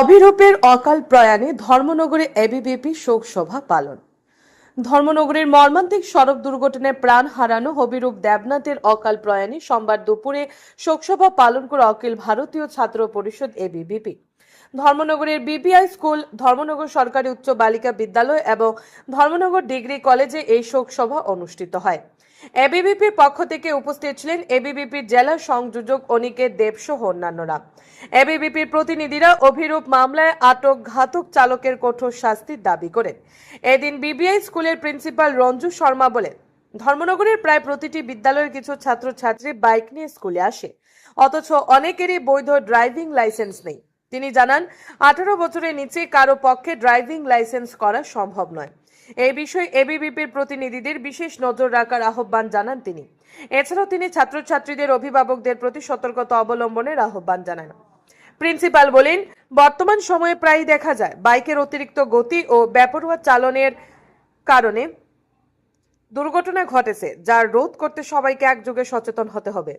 অভিরূপের অকাল প্রয়াণে ধর্মনগরে এবিবিপি শোক সভা পালন। ধর্মনগরের মর্মান্তিক সড়ক দুর্ঘটনায় প্রাণ হারানো হবিরূপ দেবনাথের অকাল প্রয়াণে সোমবার দুপুরে শোকসভা পালন করে অখিল ভারতীয় ছাত্র পরিষদ এবিবিপি। ধর্মনগরের বিপিআই স্কুল, ধর্মনগর সরকারি উচ্চ বালিকা বিদ্যালয় এবং ধর্মনগর ডিগ্রি কলেজে এই শোক সভা অনুষ্ঠিত হয়। এবিবিপির পক্ষ থেকে উপস্থিত ছিলেন এবিবিপির জেলা সংযোজক অনিকেত দেব সহ অন্যান্যরা। এবিবিপির প্রতিনিধিরা অভিরূপ মামলায় আটক ঘাতক চালকের কঠোর শাস্তির দাবি করেন। এদিন বিবিআই স্কুলের প্রিন্সিপাল রঞ্জু শর্মা বলেন, ধর্মনগরের প্রায় প্রতিটি বিদ্যালয়ের কিছু ছাত্রছাত্রী বাইক নিয়ে স্কুলে আসে। অথচ অনেকেরই বৈধ ড্রাইভিং লাইসেন্স নেই। তিনি জানান, আঠারো বছরের নিচে কারও পক্ষে ড্রাইভিং লাইসেন্স করা সম্ভব নয়। এই বিষয়ে এবিবিপির প্রতিনিধিদের বিশেষ নজর রাখার আহ্বান জানান তিনি। এছাড়াও তিনি ছাত্রছাত্রীদের অভিভাবকদের প্রতি সতর্কতা অবলম্বনের আহ্বান জানান। প্রিন্সিপাল বলেন, বর্তমান সময়ে প্রায়ই দেখা যায়, বাইকের অতিরিক্ত গতি ও বেপরোয়া চালনের কারণে দুর্ঘটনা ঘটেছে যার রোধ করতে সবাইকে একযোগে সচেতন হতে হবে।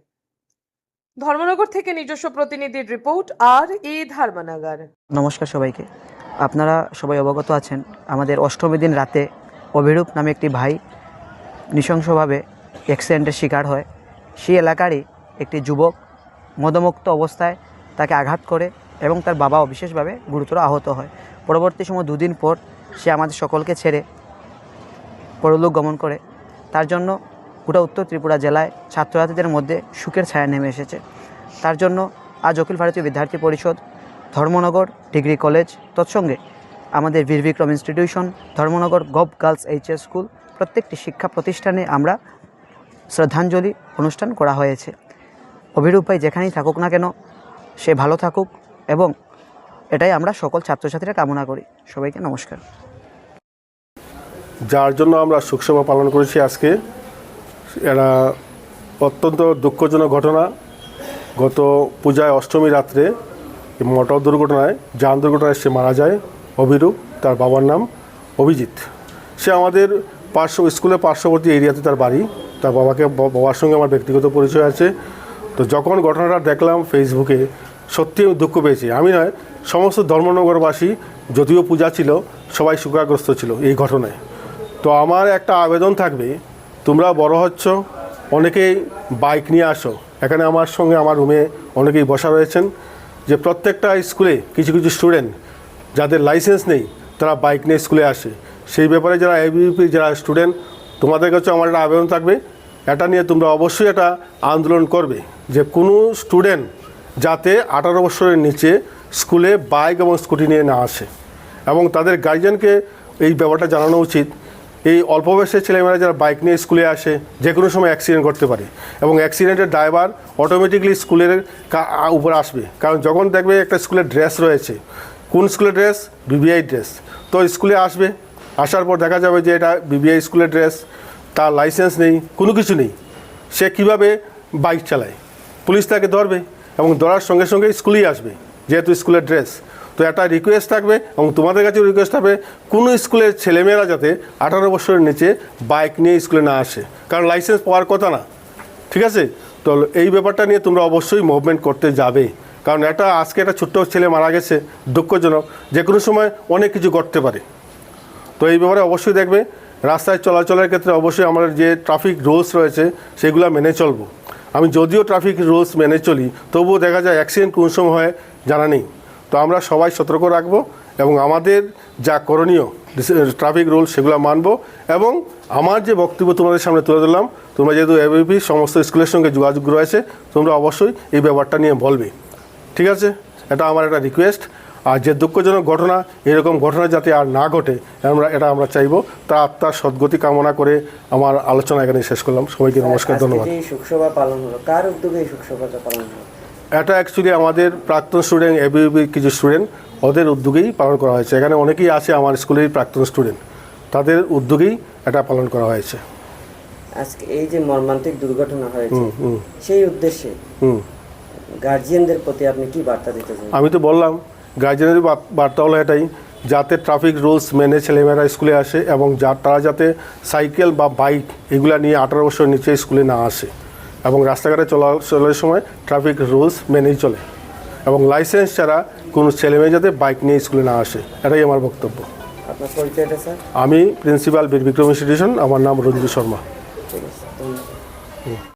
ধর্মনগর থেকে নিজস্ব প্রতিনিধির রিপোর্ট, আর ই ধর্মনগর। নমস্কার সবাইকে। আপনারা সবাই অবগত আছেন, আমাদের অষ্টমী দিন রাতে অভিরূপ নামে একটি ভাই নৃশংসভাবে অ্যাক্সিডেন্টের শিকার হয়। সেই এলাকারই একটি যুবক মদমুক্ত অবস্থায় তাকে আঘাত করে এবং তার বাবাও বিশেষভাবে গুরুতর আহত হয়। পরবর্তী সময় দুদিন পর সে আমাদের সকলকে ছেড়ে পরলোক গমন করে। তার জন্য গোটা উত্তর ত্রিপুরা জেলায় ছাত্রছাত্রীদের মধ্যে সুখের ছায়া নেমে এসেছে। তার জন্য আজ অখিল ভারতীয় বিদ্যার্থী পরিষদ, ধর্মনগর ডিগ্রি কলেজ, তৎসঙ্গে আমাদের Bir Bikram institution, Dharmanagar gov girls HS school, প্রত্যেকটি শিক্ষা প্রতিষ্ঠানে আমরা শ্রদ্ধাঞ্জলি অনুষ্ঠান করা হয়েছে। অভিরূপ ভাই যেখানেই থাকুক না কেন, সে ভালো থাকুক এবং এটাই আমরা সকল ছাত্রছাত্রীরা কামনা করি। সবাইকে নমস্কার। যার জন্য আমরা শোকসভা পালন করেছি আজকে। এরা অত্যন্ত দুঃখজনক ঘটনা। গত পূজায় অষ্টমী রাত্রে মোটর দুর্ঘটনায়, যান দুর্ঘটনায় সে মারা যায়, অভিরূপ, তার বাবার নাম অভিজিৎ। সে আমাদের পার্শ্ব, স্কুলের পার্শ্ববর্তী এরিয়াতে তার বাড়ি। তার বাবাকে বাবার সঙ্গে আমার ব্যক্তিগত পরিচয় আছে। তো যখন ঘটনাটা দেখলাম ফেসবুকে, সত্যি আমি দুঃখ পেয়েছি। আমি নয়, সমস্ত ধর্মনগরবাসী, যদিও পূজা ছিল, সবাই শোকাগ্রস্ত ছিল এই ঘটনায়। তো আমার একটা আবেদন থাকবে তোমরা বড় হচ্ছ, অনেকেই বাইক নিয়ে আসো। এখানে আমার সঙ্গে আমার রুমে অনেকেই বসা রয়েছেন, যে প্রত্যেকটা স্কুলে কিছু কিছু স্টুডেন্ট যাদের লাইসেন্স নেই, তারা বাইক নিয়ে স্কুলে আসে। সেই ব্যাপারে যারা এবিপি যারা স্টুডেন্ট, তোমাদের কাছে আমার একটা আবেদন থাকবে। এটা নিয়ে তোমরা অবশ্যই এটা আন্দোলন করবে, যে কোনো স্টুডেন্ট যাতে আঠারো বছরের নিচে স্কুলে বাইক এবং স্কুটি নিয়ে না আসে। এবং তাদের গার্জিয়ানকে এই ব্যাপারটা জানানো উচিত এই অল্প বয়সের ছেলেমেয়েরা যারা বাইক নিয়ে স্কুলে আসে, যে কোনো সময় অ্যাক্সিডেন্ট করতে পারে এবং অ্যাক্সিডেন্টের ড্রাইভার অটোমেটিকলি স্কুলের উপর আসবে। কারণ যখন দেখবে একটা স্কুলের ড্রেস রয়েছে, কোন স্কুলের ড্রেস বিবিআই ড্রেস তো স্কুলে আসবে, আসার পর দেখা যাবে যে এটা বিবিআই স্কুলের ড্রেস তার লাইসেন্স নেই, কোনো কিছু নেই। সে কীভাবে বাইক চালায়? পুলিশ তাকে ধরবে এবং ধরার সঙ্গে সঙ্গে স্কুলেই আসবে, যেহেতু স্কুলের ড্রেস তো একটা রিকোয়েস্ট থাকবে এবং তোমাদের কাছে রিকোয়েস্ট থাকবে, কোনো স্কুলের ছেলেমেয়েরা যাতে আঠারো বছরের নিচে বাইক নিয়ে স্কুলে না আসে। কারণ লাইসেন্স পাওয়ার কথা না। ঠিক আছে? তো এই ব্যাপারটা নিয়ে তোমরা অবশ্যই মুভমেন্ট করতে যাবে। কারণ একটা, আজকে একটা ছোট্ট ছেলে মারা গেছে, দুঃখজনক। যে কোনো সময় অনেক কিছু ঘটতে পারে। তো এই ব্যাপারে অবশ্যই দেখবে, রাস্তায় চলাচলের ক্ষেত্রে অবশ্যই আমাদের যে ট্রাফিক রুলস রয়েছে, সেগুলো মেনে চলবো। আমি যদিও ট্রাফিক রুলস মেনে চলি, তবুও দেখা যায় অ্যাক্সিডেন্ট কোন সময় হয় জানা নেই। তো আমরা সবাই সতর্ক রাখব এবং আমাদের যা করণীয় ট্রাফিক রুল সেগুলো মানবো এবং আমার যে বক্তব্য তোমাদের সামনে তুলে ধরলাম তোমরা যেহেতু এবিপি সমস্ত স্কুলের সঙ্গে যোগাযোগ রয়েছে তোমরা অবশ্যই এই ব্যাপারটা নিয়ে বলবে। ঠিক আছে? এটা আমার একটা রিকোয়েস্ট আর যে দুঃখজনক ঘটনা এরকম ঘটনা যাতে আর না ঘটে আমরা এটা আমরা চাইব। তা আত্মার সদ্গতি কামনা করে আমার আলোচনা এখানে শেষ করলাম। সবাইকে নমস্কার ধন্যবাদ। শোকসভা পালন হলো কার উদ্যোগে শোকসভাটা পালন হলো? এটা অ্যাকচুয়ালি আমাদের প্রাক্তন স্টুডেন্ট এবিবি কিছু স্টুডেন্ট ওদের উদ্যোগেই পালন করা হয়েছে। এখানে অনেকেই আছে আমার স্কুলের প্রাক্তন স্টুডেন্ট তাদের উদ্যোগেই এটা পালন করা হয়েছে। আজকে এই যে মর্মান্তিক দুর্ঘটনা হয়েছে সেই উদ্দেশ্যে হুম। গার্জিয়ানদের প্রতি আপনি কি বার্তা দিতে চান? আমি তো বললাম গার্জেনের বা- বার্তা হলো এটাই যাতে ট্রাফিক রুলস মেনে ছেলেমেয়েরা স্কুলে আসে এবং যা তারা যাতে সাইকেল বা বাইক এগুলা নিয়ে আঠারো বছর নিচে স্কুলে না আসে। এবং রাস্তাঘাটে চলাচলের সময় ট্রাফিক রুলস মেনেই চলে। এবং লাইসেন্স ছাড়া কোনো ছেলেমেয়ে যাতে বাইক নিয়ে স্কুলে না আসে এটাই আমার বক্তব্য। আমি প্রিন্সিপাল বীর বিক্রম ইনস্টিটিউশন আমার নাম রঞ্জু শর্মা।